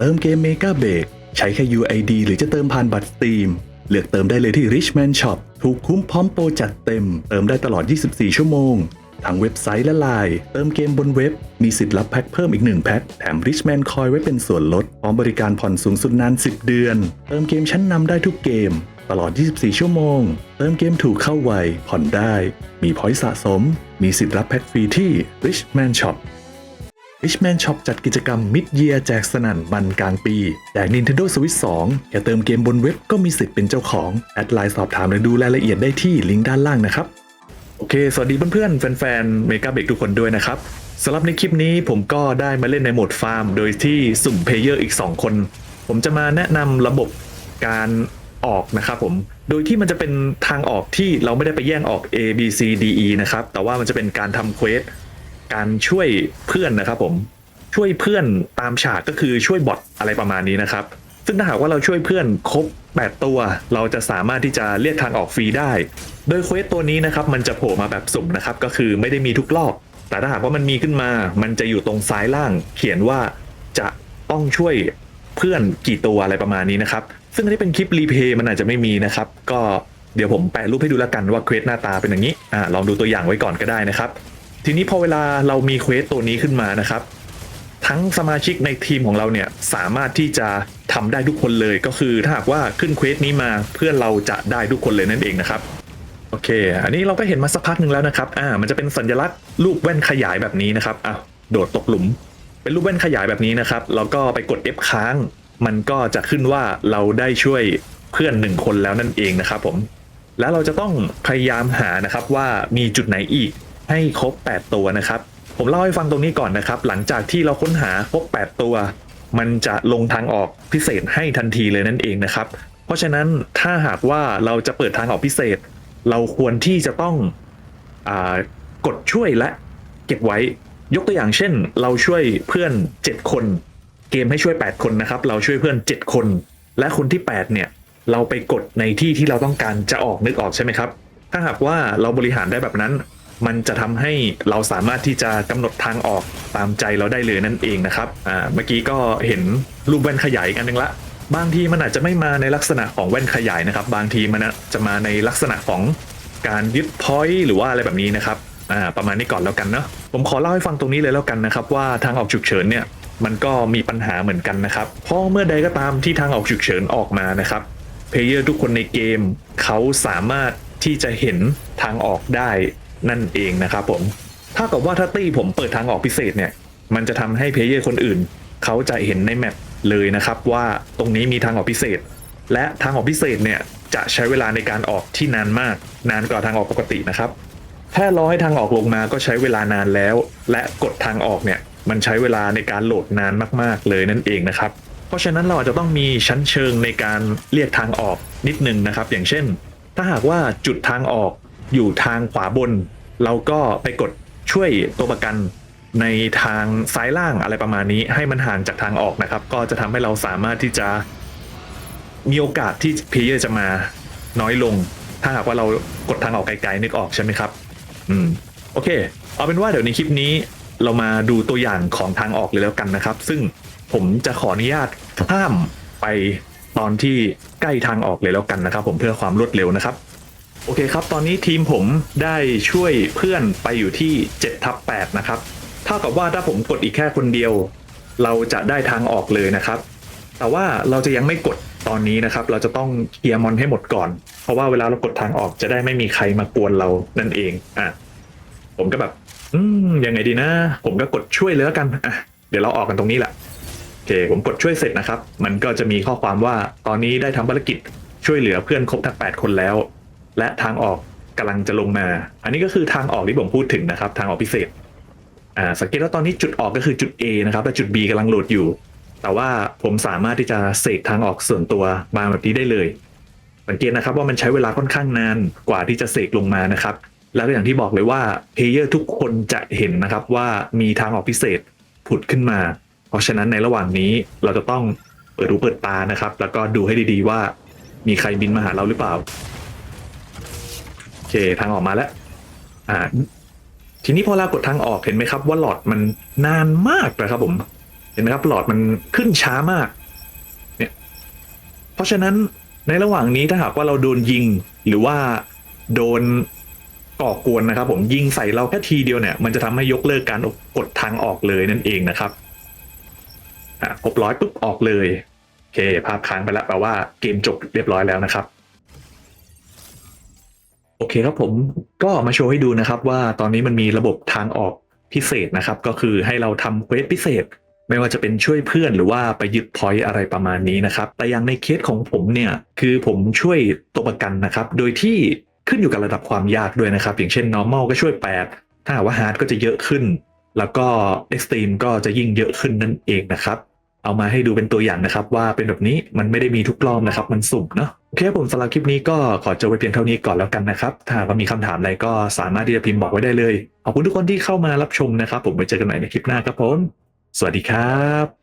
เติมเกมเมกาเบรกใช้แค่ UID หรือจะเติมผ่านบัตร Steam เลือกเติมได้เลยที่ Richman Shop ถูกคุ้มพร้อมโปรจัดเต็ม เติมได้ตลอด 24 ชั่วโมง ทั้งเว็บไซต์และไลน์เติมเกมบนเว็บ มีสิทธิ์รับแพ็คเพิ่มอีก 1 แพ็ค แถม Richman Coin ไว้เป็นส่วนลด พร้อมบริการผ่อนสูงสุดนาน 10 เดือน เติมเกมชั้นนำได้ทุกเกม ตลอด 24 ชั่วโมง เติมเกมถูกเข้าไวผ่อนได้ มีพอยต์สะสม มีสิทธิ์รับแพ็คฟรีที่ Richman Shop Richman Shop จัดกิจกรรม Mid Year แจกสนั่นมันกลางปี แจก Nintendo Switch 2 แค่เติมเกมบนเว็บก็มีสิทธิ์เป็นเจ้าของ แอดไลน์สอบถามและดูรายละเอียดได้ที่ลิงก์ด้านล่างนะครับ โอเค สวัสดีเพื่อนๆ แฟนๆ เมกาเบกทุกคนด้วยนะครับสำหรับในคลิปนี้ผมก็ได้มาเล่นในโหมดฟาร์ม โดยที่สุ่มเพลเยอร์อีก 2 คน ผมจะมาแนะนำระบบการออกนะครับผม โดยที่มันจะเป็นทางออกที่เราไม่ได้ไปแย่งออก A B C D E นะครับ แต่ว่ามันจะเป็นการทำเควส การช่วยเพื่อนนะครับผมช่วยเพื่อนตามฉากก็คือช่วยบอทอะไรประมาณนี้นะครับ ซึ่งถ้าหากว่าเราช่วยเพื่อนครบ 8 ตัว เราจะสามารถที่จะเรียกทางออกฟรีได้ โดยเควสตัวนี้นะครับมันจะโผล่มาแบบสุ่มนะครับก็คือไม่ได้มีทุกรอบ แต่ถ้าหากว่ามันมีขึ้นมา มันจะอยู่ตรงซ้ายล่าง เขียนว่าจะต้องช่วยเพื่อนกี่ตัวอะไรประมาณนี้นะครับ ซึ่งอันนี้เป็นคลิปรีเพย์มันอาจจะไม่มีนะครับ ก็เดี๋ยวผมแปะรูปให้ดูแล้วกันว่าเควสหน้าตาเป็นอย่างนี้อ่าลองดูตัวอย่างไว้ก่อนก็ได้นะครับ ทีนี้พอเวลาเรามีเควสตัวนี้ขึ้นมานะครับ ทั้งสมาชิกในทีมของเราเนี่ยสามารถที่จะทำได้ทุกคนเลยก็คือถ้าหากว่าขึ้นเควสนี้มาเพื่อเราจะได้ทุกคนเลยนั่นเองนะครับโอเค อันนี้เราก็เห็นมาสักพักหนึ่งแล้วนะครับ อ่า มันจะเป็นสัญลักษณ์รูปแว่นขยายแบบนี้นะครับอ้าวโดดตกหลุม เป็นรูปแว่นขยายแบบนี้นะครับ แล้วก็ไปกด F ค้าง มันก็จะขึ้นว่าเราได้ช่วยเพื่อนหนึ่งคนแล้วนั่นเองนะครับผม แล้วเราจะต้องพยายามหานะครับว่ามีจุดไหนอีก ให้ครบ 8 ตัวนะครับ ผมเล่าให้ฟังตรงนี้ก่อนนะครับ หลังจากที่เราค้นหาครบ 8 ตัว มันจะลงทางออกพิเศษให้ทันทีเลยนั่นเองนะครับ เพราะฉะนั้นถ้าหากว่าเราจะเปิดทางออกพิเศษ เราควรที่จะต้องอกดช่วยและเก็บไว้ยกตัวอย่างเช่น เราช่วยเพื่อน 7 คน เกมให้ช่วย 8 คนนะครับ เราช่วยเพื่อน 7 คน และคนที่ 8 เนี่ย เราไปกดในที่ที่เราต้องการจะออกนึกออกใช่ไหมครับ ถ้าหากว่าเราบริหารได้แบบนั้น มันจะทำให้เราสามารถที่จะกำหนดทางออกตามใจเราได้เลยนั่นเองนะครับอ่าเมื่อกี้ก็เห็นรูปแว่นขยายอีกอันนึงละบางทีมันอาจจะไม่มาในลักษณะของแว่นขยายนะครับ บางทีมันจะมาในลักษณะของการยึดพอยต์หรือว่าอะไรแบบนี้นะครับอ่าประมาณนี้ก่อนแล้วกันเนาะผมขอเล่าให้ฟังตรงนี้เลยแล้วกันนะครับ ว่าทางออกฉุกเฉินเนี่ยมันก็มีปัญหาเหมือนกันนะครับเพราะเมื่อใดก็ตามที่ทางออกฉุกเฉินออกมานะครับเพลเยอร์ทุกคนในเกมเขาสามารถที่จะเห็นทางออกได้ นั่นเองนะครับผมถ้ากับว่าถ้าตี้ผมเปิดทางออกพิเศษเนี่ย มันจะทำให้เพลเยอร์คนอื่น เขาจะเห็นในแมปเลยนะครับว่าตรงนี้มีทางออกพิเศษ และทางออกพิเศษเนี่ยจะใช้เวลาในการออกที่นานมาก นานกว่าทางออกปกตินะครับแค่รอให้ทางออกลงมาก็ใช้เวลานานแล้ว และกดทางออกเนี่ยมันใช้เวลาในการโหลดนานมาก ๆ เลยนั่นเองนะครับ เพราะฉะนั้นเราอาจจะต้องมีชั้นเชิงในการเรียกทางออกนิดนึงนะครับ อย่างเช่น ถ้าหากว่าจุดทางออกอยู่ทางขวาบน เราก็ไปกดช่วยตัวประกันในทางซ้ายล่างอะไรประมาณนี้ ให้มันห่างจากทางออกนะครับ ก็จะทำให้เราสามารถที่จะมีโอกาสที่เพลเยอร์จะมาน้อยลง ถ้าหากว่าเรากดทางออกไกลๆนึกออกใช่ไหมครับ อืมโอเค เอาเป็นว่าเดี๋ยวในคลิปนี้เรามาดูตัวอย่างของทางออกเลยแล้วกันนะครับ ซึ่งผมจะขออนุญาตข้ามไปตอนที่ใกล้ทางออกเลยแล้วกันนะครับ ผมเพื่อความรวดเร็วนะครับ โอเคครับ ตอนนี้ทีมผมได้ช่วยเพื่อนไปอยู่ที่7ทับ8นะครับ เท่ากับว่าถ้าผมกดอีกแค่คนเดียว เราจะได้ทางออกเลยนะครับ แต่ว่าเราจะยังไม่กดตอนนี้นะครับ เราจะต้องเคลียร์มอนให้หมดก่อน เพราะว่าเวลาเรากดทางออกจะได้ไม่มีใครมากวนเรานั่นเอง อะ ผมก็แบบ อืม ยังไงดีนะ ผมก็กดช่วยเลยแล้วกัน อะ เดี๋ยวเราออกกันตรงนี้แหละ โอเค ผมกดช่วยเสร็จนะครับ มันก็จะมีข้อความว่า ตอนนี้ได้ทำภารกิจช่วยเหลือเพื่อนครบทั้ง8คนแล้ว และทางออกกำลังจะลงมา อันนี้ก็คือทางออกที่ผมพูดถึงนะครับ ทางออกพิเศษอ่าสังเกตว่าตอนนี้จุดออกก็คือจุด A นะครับและจุด B กำลังโหลดอยู่ แต่ว่าผมสามารถที่จะเสกทางออกส่วนตัวมาแบบนี้ได้เลย สังเกตนะครับว่ามันใช้เวลาค่อนข้างนานกว่าที่จะเสกลงมานะครับ แล้วก็อย่างที่บอกเลยว่าเพลเยอร์ทุกคนจะเห็นนะครับว่ามีทางออกพิเศษผุดขึ้นมา เพราะฉะนั้นในระหว่างนี้เราจะต้องเปิดหูเปิดตานะครับ แล้วก็ดูให้ดีๆว่ามีใครบินมาหาเราหรือเปล่า ทางออกมาแล้วอ่า ทีนี้พอเรากดทางออกเห็นไหมครับ ว่าหลอดมันนานมากนะครับผม เห็นไหมครับ หลอดมันขึ้นช้ามาก เนี่ย เพราะฉะนั้นในระหว่างนี้ถ้าหากว่าเราโดนยิงหรือว่าโดนก่อกวนนะครับ ผมยิงใส่เราแค่ทีเดียวเนี่ย มันจะทำให้ยกเลิกการกดทางออกเลยนั่นเองนะครับอะครบร้อยปุ๊บออกเลยโอเค ภาพค้างไปแล้วแปลว่าเกมจบเรียบร้อยแล้วนะครับ โอเคครับผมก็มาโชว์ให้ดูนะครับว่าตอนนี้มันมีระบบทางออกพิเศษนะครับ ก็คือให้เราทำเควสพิเศษ ไม่ว่าจะเป็นช่วยเพื่อนหรือว่าไปยึดพอยต์อะไรประมาณนี้นะครับ แต่อย่างในเคสของผมเนี่ยคือผมช่วยตัวประกันนะครับ โดยที่ขึ้นอยู่กับระดับความยากด้วยนะครับ อย่างเช่น normal ก็ช่วย 8 ถ้าว่า hard ก็จะเยอะขึ้น แล้วก็ extreme ก็จะยิ่งเยอะขึ้นนั่นเองนะครับ เอามาให้ดูเป็นตัวอย่างนะครับ ว่าเป็นแบบนี้มันไม่ได้มีทุกรอบนะครับ มันสุ่มเนาะ เคผมสำหรับคลิปนี้ก็ขอจบไปเพียงเท่านี้ก่อนแล้วกันนะครับ ถ้าว่ามีคำถามอะไรก็สามารถที่จะพิมพ์บอกไว้ได้เลย ขอบคุณทุกคนที่เข้ามารับชมนะครับ ผมไว้เจอกันใหม่ในคลิปหน้าครับผม สวัสดีครับ